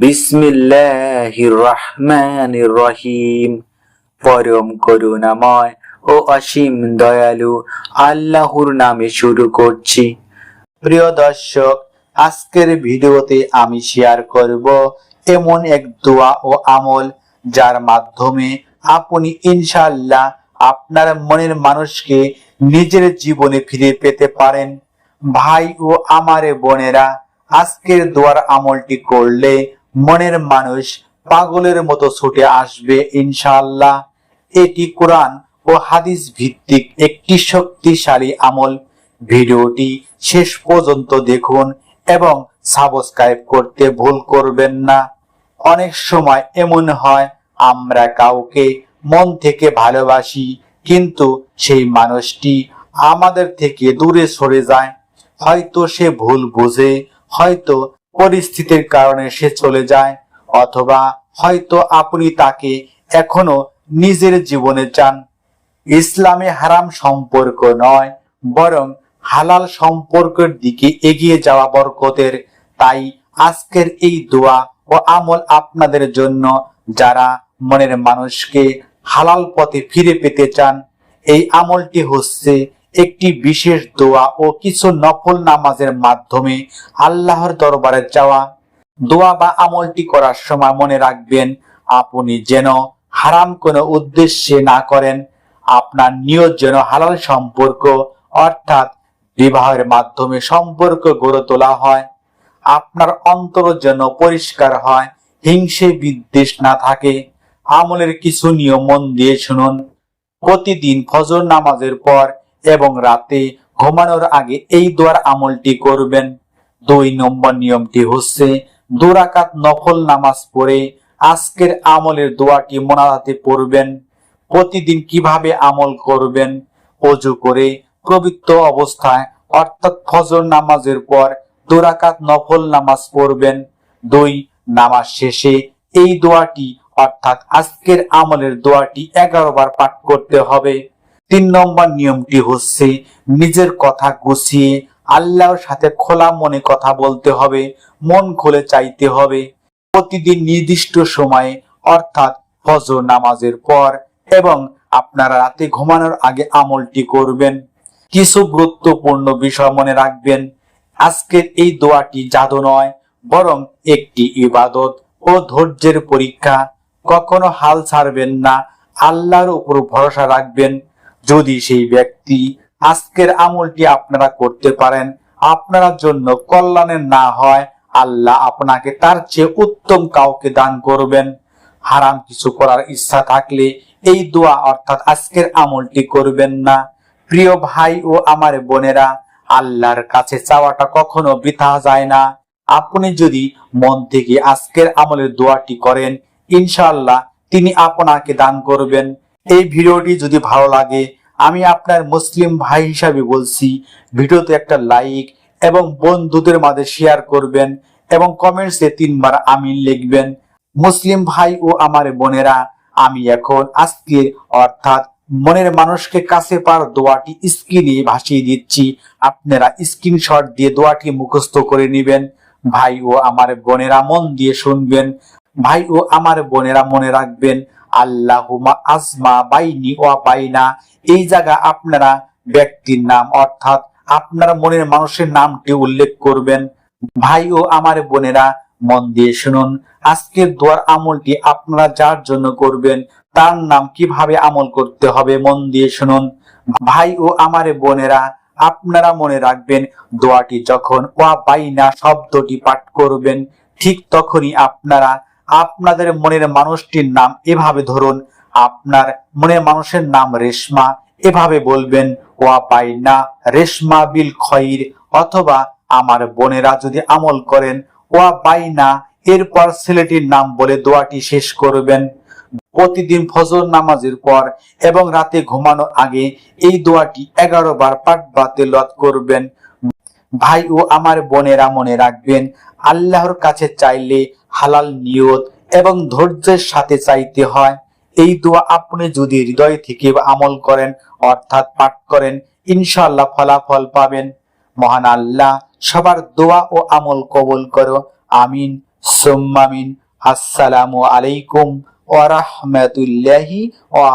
বিসমিল্লাহির রহিম পরম করুণাময় ও অসীম দয়ালু আল্লাহর নামে শুরু করছি। প্রিয় দর্শক, আজকের ভিডিওতে আমি শেয়ার করব এমন এক দোয়া ও আমল যার মাধ্যমে আপনি ইনশাল্লাহ আপনার মনের মানুষকে নিজের জীবনে ফিরে পেতে পারেন। ভাই ও আমারে বোনেরা, আজকের দোয়ার আমলটি করলে মনের মানুষ পাগলের মতো ছুটে আসবে ইনশাআল্লাহ। এটি কোরআন ও হাদিস ভিত্তিক একটি শক্তিশালী আমল। ভিডিওটি শেষ পর্যন্ত দেখুন এবং সাবস্ক্রাইব করতে ভুল করবেন না। অনেক সময় এমন হয়, আমরা কাউকে মন থেকে ভালোবাসি, কিন্তু সেই মানুষটি আমাদের থেকে দূরে সরে যায়। হয়তো সে ভুল বুঝে, হয়তো পরিস্থিতির কারণে সে চলে যায়, অথবা হয়তো আপনি তাকে এখনও নিজের জীবনে চান। ইসলামে হারাম সম্পর্ক নয়, বরং হালাল সম্পর্কের দিকে এগিয়ে যাওয়া বরকতের। তাই আজকের এই দোয়া ও আমল আপনাদের জন্য, যারা মনের মানুষকে হালাল পথে ফিরে পেতে চান, এই আমলটি হচ্ছে একটি বিশেষ দোয়া ও কিছু নফল নামাজের মাধ্যমে আল্লাহর দরবারে যাওয়া। দোয়া বা আমলটি করার সময় মনে রাখবেন, আপনি যেন হারাম কোনো উদ্দেশ্যে না করেন। আপনার নিয়ত যেন হালাল সম্পর্ক, অর্থাৎ বিবাহের মাধ্যমে সম্পর্ক গড়ে তোলা হয়। আপনার অন্তর যেন পরিষ্কার হয়, হিংসে বিদ্বেষ না থাকে। আমলের কিছু নিয়ম মন দিয়ে শুনুন। প্রতিদিন ফজর নামাজের পর এবং রাতে ঘুমানোর আগে এই দোয়ার আমলটি করবেন। দুই নম্বর নিয়মটি হচ্ছে দুরাকাত নফল নামাজ পড়ে আজকের আমলের দোয়াটি মোনাজাতে পড়বেন। প্রতিদিন কীভাবে আমল করবেন? অজু করে পবিত্র অবস্থায়, অর্থাৎ ফজর নামাজের পর দুরাকাত নফল নামাজ পড়বেন। দুই, নামাজ শেষে এই দোয়াটি, অর্থাৎ আজকের আমলের দোয়াটি এগারো বার পাঠ করতে হবে। তিন নম্বর নিয়মটি হচ্ছে নিজের কথা গুছিয়ে আল্লাহর সাথে খোলা মনে কথা বলতে হবে, মন খুলে চাইতে হবে। প্রতিদিন নির্দিষ্ট সময়ে, অর্থাৎ ফজর নামাজের পর এবং আপনারা রাতে ঘুমানোর আগে আমলটি করবেন। কিছু গুরুত্বপূর্ণ বিষয় মনে রাখবেন। আজকের এই দোয়াটি জাদু নয়, বরং একটি ইবাদত ও ধৈর্যের পরীক্ষা। কখনো হাল ছাড়বেন না, আল্লাহর উপর ভরসা রাখবেন। যদি সেই ব্যক্তি আজকের আমলটি আপনারা করতে পারেন, আপনার জন্য কল্যাণের না হয়, আল্লাহ আপনাকে তার চেয়ে উত্তম কাউকে দান করবেন। হারাম কিছু করার ইচ্ছা থাকলে এই দোয়া অর্থাৎ আজকের আমলটি করবেন না। প্রিয় ভাই ও আমার বোনেরা, আল্লাহর কাছে চাওয়াটা কখনো বৃথা যায় না। আপনি যদি মন থেকে আজকের আমলের দোয়াটি করেন, ইনশাআল্লাহ তিনি আপনাকে দান করবেন। এই ভিডিওটি যদি ভালো লাগে, আমি আপনার মুসলিম ভাই হিসাবে বলছি, ভিডিওতে একটা লাইক এবং বন্ধুদের মাঝে শেয়ার করবেন এবং কমেন্টসে তিনবার আমিন লিখবেন। মুসলিম ভাই ও আমার বোনেরা, আমি এখন আজকের অর্থাৎ মনের মানুষকে কাছে পার দোয়াটি স্ক্রিনে ভাসিয়ে দিচ্ছি। আপনারা স্ক্রিনশট দিয়ে দোয়াটি মুখস্থ করে নেবেন। ভাই ও আমার বোনেরা মন দিয়ে শুনবেন। ভাই ও আমার বোনেরা মনে রাখবেন। আল্লাহুমা আজমা বাইনি ও বাইনা। এই জায়গা আপনারা ব্যক্তির নাম, অর্থাৎ আপনার মনের মানুষের নামটি উল্লেখ করবেন। ভাই ও আমার বোনেরা, মন দিয়ে শুনুন। আজকের দোয়ার আমলটি আপনারা যার জন্য করবেন, তার নাম কীভাবে আমল করতে হবে, মন দিয়ে শুনুন। ভাই ও আমার বোনেরা, আপনারা মনে রাখবেন, দোয়াটি যখন ওয়া বাইনা শব্দটি পাঠ করবেন, ঠিক তখনই আপনারা আপনাদের মনের মানুষটির নাম এভাবে ধরুন, আপনার মনের মানুষের নাম রেশমা, এভাবে বলবেন, ওয়া বাইনা রেশমা বিল খয়ির অথবা আমার বোনেরা যদি আমল করেন, ওয়া বাইনা এরপর ছেলেটির নাম বলে দোয়াটি শেষ করবেন। প্রতিদিন ফজর নামাজের পর এবং রাতে ঘুমানোর আগে এই দোয়াটি এগারো বার পাঠ বা তেলাওয়াত করবেন। ভাই ও আমার বোনেরা মনে রাখবেন, আল্লাহর কাছে চাইলে হালাল নিয়ত এবং ধৈর্যের সাথে চাইতে হয়। এই দোয়া আপনি যদি হৃদয় থেকে আমল করেন, অর্থাৎ পাঠ করেন ইনশাল্লাহ ফলাফল পাবেন। মহান আল্লাহ, সবার দোয়া ও আমল কবুল করো। আমিন সুম্মামিন আসসালামু আলাইকুম ওয়া রাহমাতুল্লাহি ওয়া